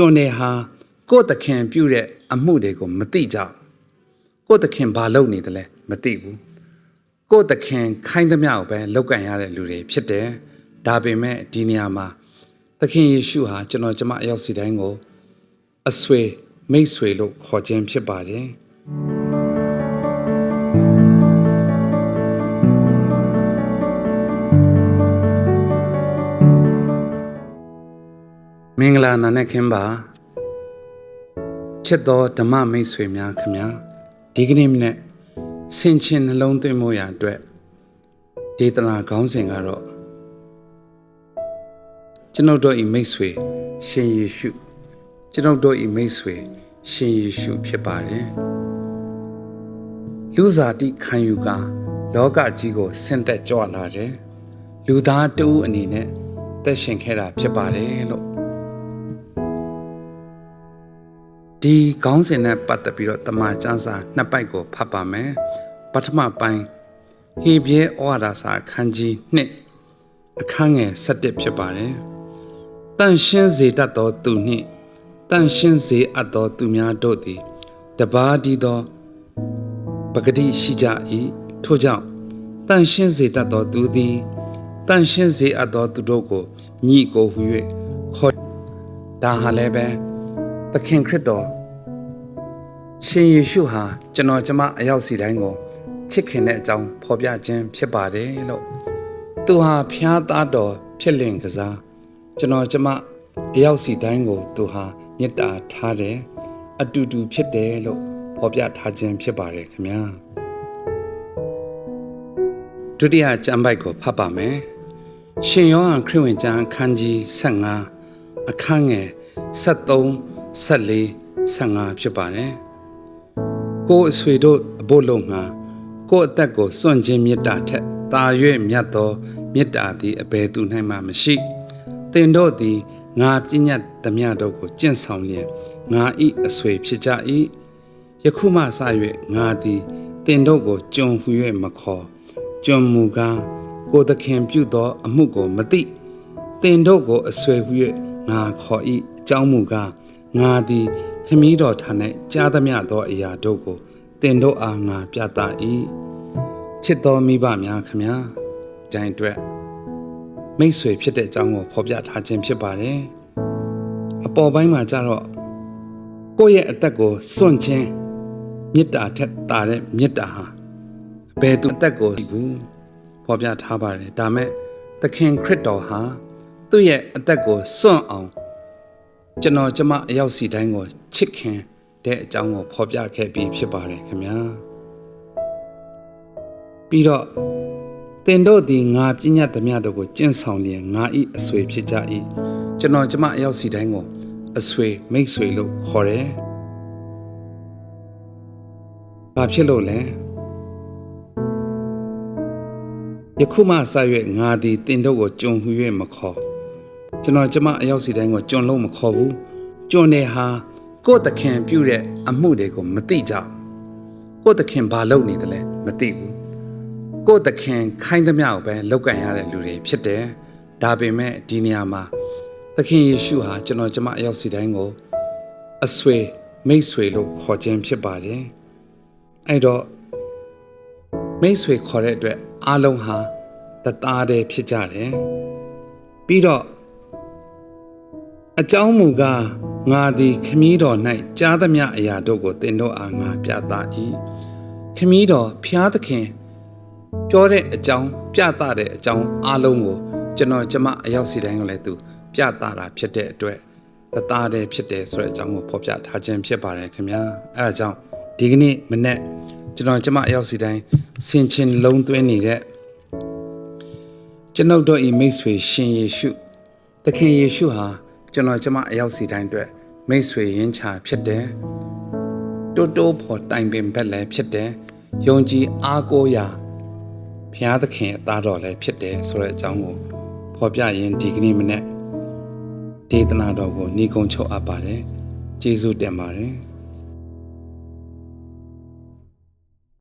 ကျွန်တွေဟာကိုယ့်သခင်ပြုတဲ့အမှုတွေကိုမသိကြဘူးကိုယ့်သခင်ဘာလုပ်နေတယ်လဲမသိဘူးကိုယ့်သခင်ခိုင်းသမျှကိုပဲလောက်ကန်ရတဲ့လူတွေဖြစ်တယ်ဒါပေမဲ့ဒီနေရာမှာသခင်ယေရှုဟာကျွန်တော်ကျမအရောက်စီတိုင်းကိုအဆွေမိတ်ဆွေလို့ခေါ်ခြင်းဖြစ်ပါတယ် မင်္ဂလာနာနဲ့ခင်ပါချစ်တော်ဓမ္မမိတ်ဆွေများခင်ဗျာဒီကနေ့မနေ့ဆင်ခြင်နှလုံးသွင်းမှုရာအတွက်ဒေသနာခေါင်းစဉ်ကတော့ကျွန်ုပ်တို့ဤမိတ်ဆွေရှင်ယေရှုကျွန်ုပ်တို့ဤမိတ်ဆွေရှင်ယေရှုဖြစ်ပါတယ်လူစားတိခံယူကလောကကြီးကိုဆင့်သက်ကြွလာတယ်လူသားတဦးအနေနဲ့သက်ရှင်ခဲ့တာဖြစ်ပါတယ်လို့ ဒီခေါင်းစဉ်နဲ့ပတ်သက်ပြီးတော့တမန်ကျမ်းစာနှစ်ပိုက်ကိုဖတ်ပါမယ်ပထမပိုင်းဟေဘရဲဩဝါဒစာအခန်းကြီး1အခန်းငယ်7ဖြစ်ပါတယ်တန်ရှင်းစေတတ်သောသူနှင့်တန်ရှင်းစေအပ်သောသူများတို့သည်တပါးဒီသောပဂတိရှိကြ၏ထို့ကြောင့်တန်ရှင်းစေတတ်သောသူသည်တန်ရှင်းစေအပ်သောသူတို့ကိုညီကိုဟူ၍ခေါ်ဒါဟာလည်းပဲ သခင်ခရစ်တော်ရှင်ယေရှုဟာကျွန်တော်ကျမအရောက်စီတိုင်းကိုချစ်ခင်တဲ့အကြောင်းဖော်ပြခြင်းဖြစ်ပါတယ်လို့သူဟာဖျားသားတော်ဖြစ်လင်ကစားကျွန်တော်ကျမအရောက်စီတိုင်းကိုသူဟာမေတ္တာထားတယ်အတူတူဖြစ်တယ်လို့ဖော်ပြထားခြင်းဖြစ်ပါတယ်ခင်ဗျာဒုတိယကျမ်းပိုက်ကိုဖတ်ပါမယ်ရှင်ယောဟန်ခရစ်ဝင်ကျမ်းအခန်းကြီး15အခန်းငယ်73 14 15ဖြစ်ပါတယ်ကိုယ်အဆွေတို့အဖို့လုံးငါကိုယ်အသက်ကိုစွန့်ခြင်းမေတ္တာထက်တာ၍မြတ်သောမေတ္တာသည်အဘယ်သူ၌မှမရှိသင်တို့သည်ငါပြည့်ညတ်သမျှတို့ကိုကျင့်ဆောင်လျက်ငါဤအဆွေဖြစ်ကြ၏ယခုမှစ၍ငါသည်တင်တို့ကိုကြုံဟူ၍မခေါ်ကြုံမူကားကိုသခင်ပြုသောအမှုကိုမသိတင်တို့ကိုအဆွေဟူ၍ငါခေါ်၏အကြောင်းမူကား ငါသည်ခမည်းတော်ထံ၌ကြားသမျှသောအရာတို့ကိုတင်တို့အားငါပြသ၏ချစ်တော်မိဘများခမညာကြိုင်အတွက်မိတ်ဆွေဖြစ်တဲ့အကြောင်းကိုဖော်ပြထားခြင်းဖြစ်ပါတယ်အပေါ်ပိုင်းမှာကျတော့ကိုယ့်ရဲ့အသက်ကိုစွန့်ခြင်းမေတ္တာထက်တာတဲ့မေတ္တာဟာဘယ်သူအသက်ကိုဘူးဖော်ပြထားပါတယ်ဒါမဲ့သခင်ခရစ်တော်ဟာသူ့ရဲ့အသက်ကိုစွန့်အောင် ကျွန်တော်ကျမအရောက်စီတိုင်းကိုချစ်ခင်တဲ့အကြောင်းကိုဖော်ပြခဲ့ပြီးဖြစ်ပါတယ်ခင်ဗျာပြီးတော့တင်တို့သည်ငါပြညတ်သမျှတို့ကိုကျင့်ဆောင်လျင်ငါဤအဆွေဖြစ်ကြ၏ကျွန်တော်ကျမအရောက်စီတိုင်းကိုအဆွေမိတ်ဆွေလို့ခေါ်တယ်ဘာဖြစ်လို့လဲယခုမှစ၍ငါသည်တင်တို့ကိုကြုံဟူ၍မခေါ် ကျွန်တော်ကျမအရောက်စီတိုင်းကိုကြုံလို့မခေါ်ဘူးကျွန်နေဟာကိုယ့်သခင်ပြုတဲ့အမှုတွေကိုမသိကြဘူးကိုယ့်သခင်ဘာလုပ်နေတယ်လဲမသိဘူးကိုယ့်သခင်ခိုင်းသမျှကိုပဲလောက်ကန်ရတဲ့လူတွေဖြစ်တယ်ဒါပေမဲ့ဒီနေရာမှာသခင်ယေရှုဟာကျွန်တော်ကျမအရောက်စီတိုင်းကိုအဆွေမိတ်ဆွေလို့ခေါ်ခြင်းဖြစ်ပါတယ်အဲ့တော့မိတ်ဆွေခေါ်တဲ့အတွက်အားလုံးဟာတသားတည်းဖြစ်ကြတယ်ပြီးတော့ အကြောင်းမူကားငါသည်ခမည်းတော်၌ကြားသမျှအရာတို့ကိုသင်တို့အားငါပြသ၏ခမည်းတော်ဖျားသခင်ပြောတဲ့အကြောင်းပြသတဲ့အကြောင်းအားလုံးကိုကျွန်တော်ကျမအရောက်စီတိုင်းကိုလည်းသူပြသတာဖြစ်တဲ့အတွက်တသားတည်းဖြစ်တယ်ဆိုတဲ့အကြောင်းကိုဖော်ပြထားခြင်းဖြစ်ပါတယ်ခင်ဗျာအဲဒါကြောင့်ဒီကနေ့မနေ့ကျွန်တော်ကျမအရောက်စီတိုင်းဆင်ခြင်လုံးသွင်းနေတဲ့ကျွန်ုပ်တို့ဤမိတ်ဆွေရှင်ယေရှုသခင်ယေရှုဟာ ကျွန်တော်ကျမအရောက်စီတိုင်းအတွက်မိတ်ဆွေရင်းချဖြစ်တယ်တိုးတိုးဖို့တိုင်ပင်ဘက်လည်းဖြစ်တယ်ယုံကြည်အားကိုးရာဘုရားသခင်အသားတော်လည်းဖြစ်တယ်ဆိုတဲ့အကြောင်းကိုဖော်ပြရင်းဒီကနေ့မနေ့ဒေသနာတော်ကိုညီကုံချုပ်အပ်ပါတယ်ကျေးဇူးတင်ပါတယ်